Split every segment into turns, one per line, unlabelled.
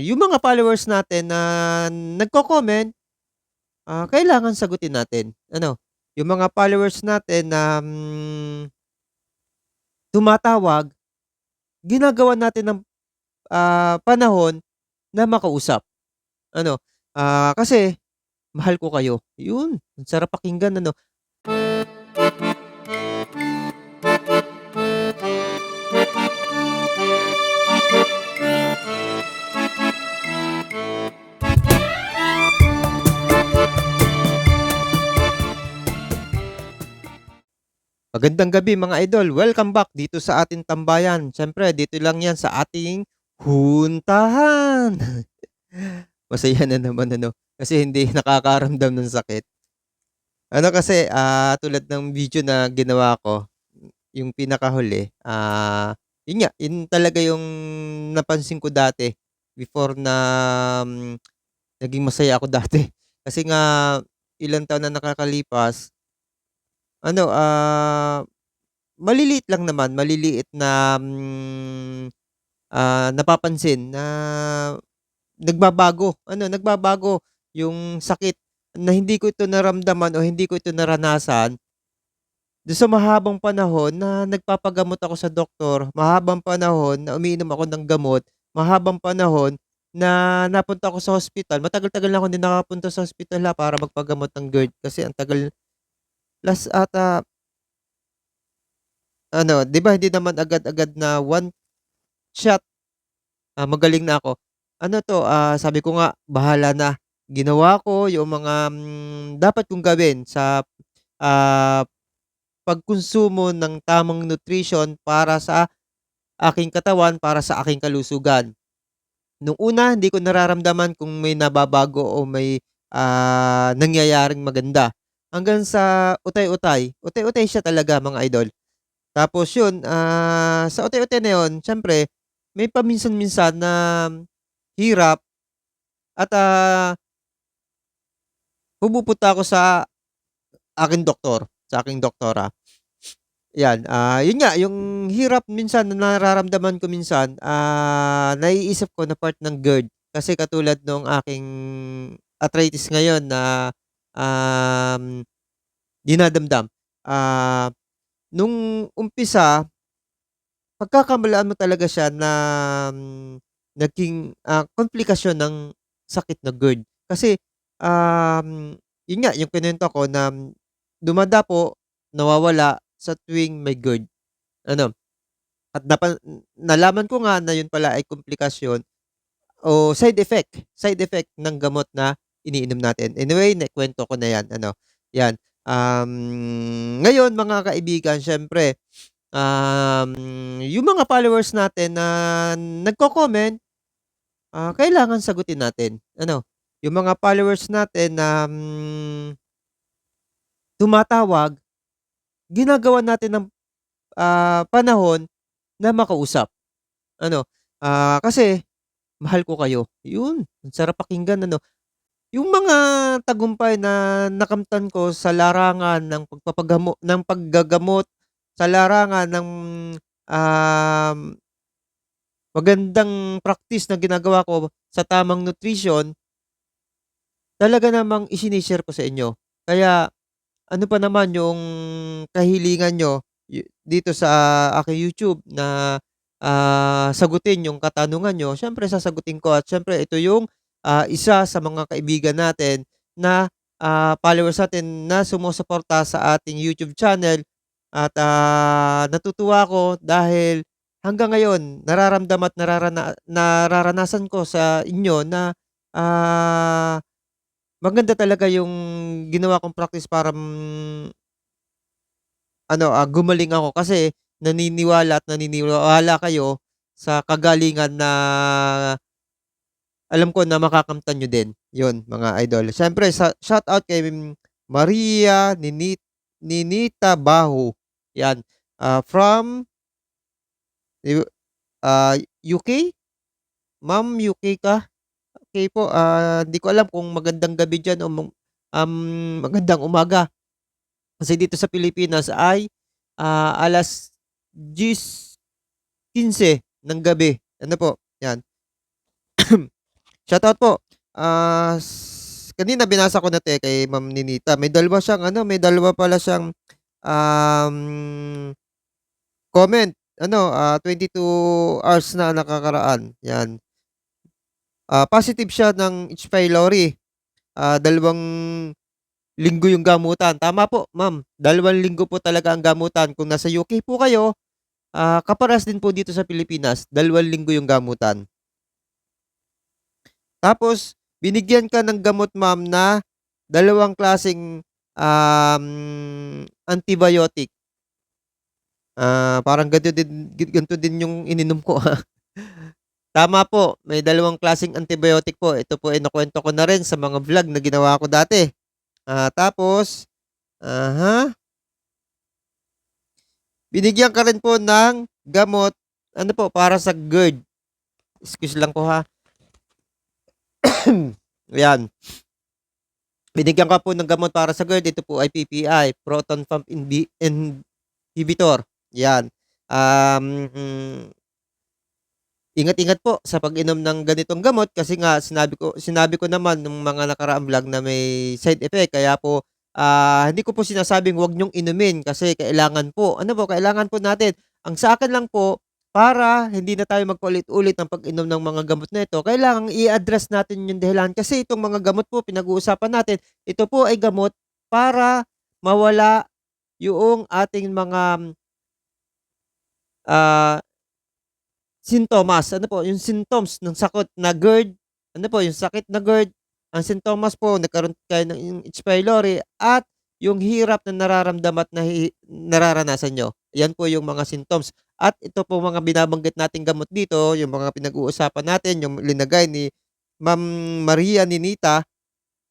yung mga followers natin na nagko-comment, ah, kailangan sagutin natin. Ano, yung mga followers natin na, hmm tumatawag, ginagawan natin ng, ah, panahon na makausap. Ano, ah, kasi mahal ko kayo. Yun, ang sarap pakinggan ano. Magandang gabi mga idol, welcome back dito sa ating tambayan. Siyempre dito lang 'yan sa ating huntahan. Masaya na naman ano, kasi hindi nakakaramdam ng sakit. Ano kasi, ah, tulad ng video na ginawa ko, yung pinakahuli, ah, yun nga, yun talaga yung napansin ko dati before na, hmm, naging masaya ako dati. Kasi nga ilang taon na nakakalipas, ano, ah, maliliit lang naman, maliliit na, hmm, ah, napapansin na nagbabago, ano, nagbabago yung sakit na hindi ko ito naramdaman o hindi ko ito naranasan dun sa mahabang panahon na nagpapagamot ako sa doktor, mahabang panahon na umiinom ako ng gamot, mahabang panahon na napunta ako sa hospital. Matagal-tagal na akong hindi nakapunta sa hospital, ha, para magpagamot ng GERD kasi ang tagal last ata ano, 'di ba hindi naman agad-agad na one shot, ah, magaling na ako. Ano 'to, ah, sabi ko nga, bahala na. Ginawa ko yung mga, hmm, dapat kong gawin sa, ah, pagkonsumo ng tamang nutrition para sa aking katawan, para sa aking kalusugan. Nung una, hindi ko nararamdaman kung may nababago o may, ah, nangyayaring maganda. Hanggang sa utay-utay, utay-utay siya talaga mga idol. Tapos yun, ah, sa utay-utay na yun, siyempre may paminsan-minsan na hirap at, ah pumupunta ako sa aking doktor, sa aking doktora. 'Yan, ah, yun nga, yung hirap minsan na nararamdaman ko minsan, ah, naiisip ko na part ng GERD. Kasi katulad nung aking arthritis ngayon na, um, dinadamdam. Ah, nung umpisa, pagkakamalaan mo talaga siya na, hmm, naging, ah, komplikasyon ng sakit na GERD. Kasi, um, yun nga, yung kinuwento ko na dumadapo, nawawala sa tuwing may GERD. Ano, at napa nalaman ko nga na yun pala ay komplikasyon o side effect, side effect ng gamot na iniinom natin. Anyway, naikuwento ko na 'yan, ano, 'yan. Um, ngayon mga kaibigan siyempre, um, yung mga followers natin na nagko-comment, ah, kailangan sagutin natin. Ano, yung mga followers natin na, hmm tumatawag, ginagawan natin ng, ah, panahon na makausap. Ano, ah, kasi mahal ko kayo. Yun, sarap pakinggan ano. Yung mga tagumpay na nakamtan ko sa larangan ng pagpapagamo ng paggagamot, sa larangan ng, um, magandang practice na ginagawa ko sa tamang nutrition talaga namang isini-share ko sa inyo. Kaya ano pa naman yung kahilingan niyo dito sa aking YouTube na, ah, sagutin yung katanungan niyo, siyempre sasagutin ko at siyempre ito yung, ah, isa sa mga kaibigan natin na, ah, followers natin na sumusuporta sa ating YouTube channel. At, ah, natutuwa ako dahil hanggang ngayon nararamdam at nararana nararanasan ko sa inyo na, ah, maganda talaga yung ginawa kong practice para, hmm ano, ah, gumaling ako. Kasi naniniwala at naniniwala kayo sa kagalingan na alam ko na makakamtan niyo din. Yun mga idol. Siyempre sa shoutout kay Maria Nini Ninita Baho, 'yan, ah, from yu ah, UK? Ma'am, UK ka? Okey po, ah, di ko alam kung magandang gabi diyan o um, magandang umaga. Kasi dito sa Pilipinas ay, ah, 10:15 ng gabi. Ano po, 'yan. Shoutout po. Ah, s kanina binasa ko na 'to, eh, kay Ma'am Ninita. May dalawa siyang ano, may dalawa pala siyang, um, comment. Ano, ah, 22 hours na nakakaraan, 'yan. Ah, positive siya ng H. pylori. Ah, dalawang linggo yung gamutan. Tama po, ma'am. Dalawang linggo po talaga ang gamutan. Kung nasa UK po kayo, ah, kaparehas din po dito sa Pilipinas, dalawang linggo yung gamutan. Tapos binigyan ka ng gamot, ma'am, na dalawang klaseng, um, antibiotic. Ah, parang ganito din ganito din yung ininom ko, ah. Tama po, may dalawang klaseng antibiotic po. Ito po ay nakuwento ko na rin sa mga vlog na ginawa ko dati. Ah, tapos aha. Binigyan ka rin po ng gamot, ano po, para sa GERD. Excuse lang po, ha. 'Yan. Binigyan ka po ng gamot para sa GERD. Ito po ay PPI, proton pump inhibitor, 'yan. Um, ingat-ingat po sa pag-inom ng ganitong gamot kasi nga sinabi ko sinabi ko naman nung mga nakaraang vlog na may side effect kaya po, ah, hindi ko po sinasabing huwag niyong inumin kasi kailangan po ano po, kailangan po natin. Ang sa akin lang po, para hindi na tayo magpaulit-ulit ng pag-inom ng mga gamot na ito, kailangang i-address natin yung dahilan kasi itong mga gamot po pinag-uusapan natin, ito po ay gamot para mawala yoong ating mga ah, sintomas. Ano po, yung symptoms ng sakit na GERD, ano po, yung sakit na GERD, ang sintomas po nagkaroon kayo ng H. pylori at yung hirap na nararamdam at nahi nararanasan niyo. 'Yan po yung mga symptoms. At ito po mga binabanggit nating gamot dito, yung mga pinag-uusapan natin, yung linagay ni Ma'am Maria Ninita,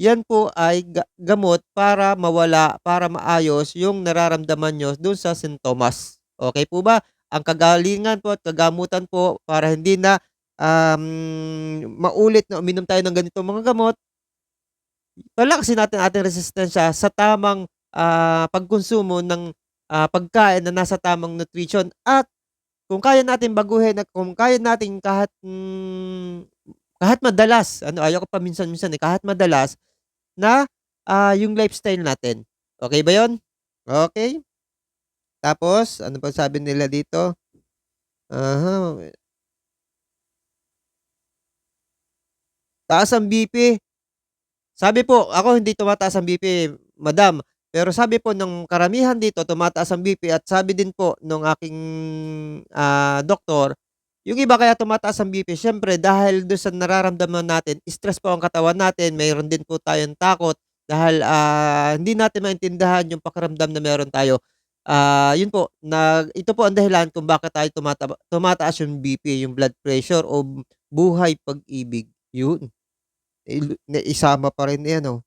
'yan po ay ga gamot para mawala, para maayos yung nararamdaman niyo dun sa sintomas. Okey po ba? Ang kagalingan po at kagamutan po para hindi na, um, maulit na uminom tayo ng ganitong mga gamot palakasin natin ating resistensya sa tamang, ah, pagkonsumo ng, ah, pagkain na nasa tamang nutrition at kung kaya natin baguhin at kung kaya nating kahit, hmm, kahit madalas, ano, ayaw ko paminsan-minsan, eh, kahit madalas na, ah, yung lifestyle natin. Okey ba 'yun? Okey. Tapos ano pang sabi nila dito? Aha. Taas ang BP. Sabi po, ako hindi tumataas ang BP, madam. Pero sabi po ng karamihan dito tumataas ang BP at sabi din po nung aking, ah, doktor, yung iba kaya tumataas ang BP siyempre dahil dun sa nararamdaman natin, stress po ang katawan natin, mayroon din po tayong takot dahil, ah, hindi natin maintindihan yung pakiramdam na meron tayo. Ah, yun po, nag ito po ang dahilan kung bakit tayo tumataba tumataas yung BP, yung blood pressure o buhay pag-ibig, yun. Na isama pa rin 'yan, oh.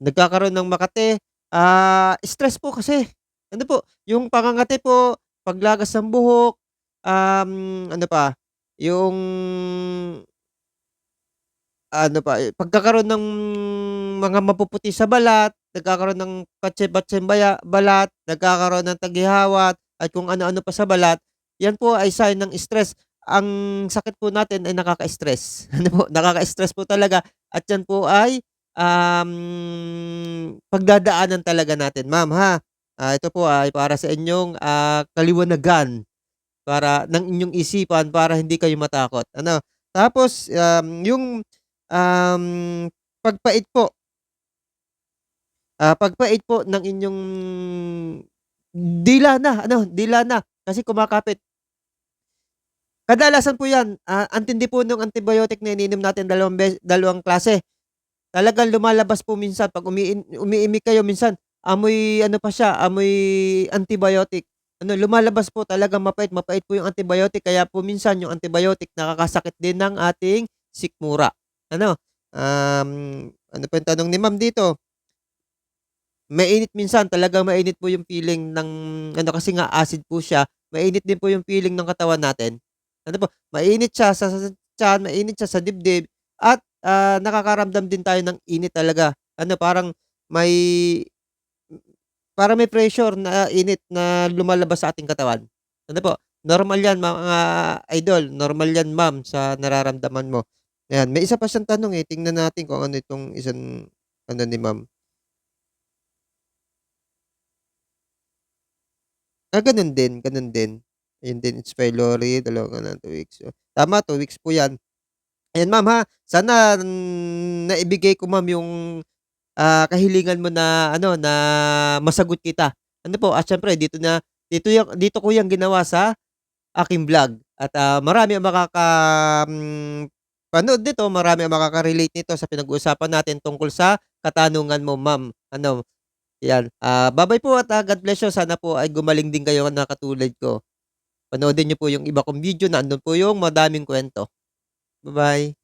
Nagkakaroon ng makate, ah, stress po kasi. Ano po, yung pangangati po, paglagas ng buhok, um, ano pa, yung ano pa, eh, pagkakaroon ng mga mapuputi sa balat, nagkakaroon ng patsi-patsing baya balat, nagkakaroon ng tagihawat, at kung ano-ano pa sa balat, yan po ay sign ng stress. Ang sakit po natin ay nakaka-stress. Ano po, nakaka-stress po talaga at yan po ay, um, pagdadaanan talaga natin, ma'am, ha. Ah, ito po ay para sa inyong, ah, kaliwanagan para ng inyong isipan para hindi kayo matakot, ano. Tapos, um, yung, um, pagpait po. Ah, pagpait po ng inyong dila na, ano, dila na kasi kumakapit. Kadalasan po 'yan, ah, ang tindi po nung antibiotic na iniinom natin dalawang bes dalawang klase. Talagang lumalabas po minsan 'pag umiin umiimik kayo minsan amoy ano pa siya, amoy antibiotic. Ano, lumalabas po talagang mapait, mapait po yung antibiotic kaya po minsan yung antibiotic nakakasakit din ng ating sikmura. Ano, um, ano pa yung tanong ni ma'am dito? Mainit minsan, talagang mainit po yung feeling ng ano kasi nga acid po siya, mainit din po yung feeling ng katawan natin. Ano po, mainit siya sa sa tiyan, mainit siya sa dibdib at, ah, nakakaramdam din tayo ng init talaga. Ano, parang may para may pressure na init na lumalabas sa ating katawan. Ano po, normal 'yan mga idol, normal 'yan ma'am sa nararamdaman mo. Ayan, may isa pa siyang tanong, eh, tingnan natin kung ano itong isang ano ni ma'am. Ah, gano'n din, gano'n din. Ayun din, H. pylori, dalawa na 2 weeks. Tama 2 weeks po 'yan. Ayan ma'am ha, sana naibigay ko ma'am yung, ah, kahilingan mo na ano, na masagot kita. Ano po, at siyempre dito na dito yang dito ko 'yang ginawa sa aking vlog at, ah, marami ang makaka hmm, panood nito, marami ang makaka-relate nito sa pinag-uusapan natin tungkol sa katanungan mo ma'am. Ano, 'yan. Ah, ba-bye po at, ah, God bless you. Sana po ay gumaling din kayo na katulad ko. Panoodin niyo po yung iba kong video, nandun po yung madaming kuwento. Ba-bye.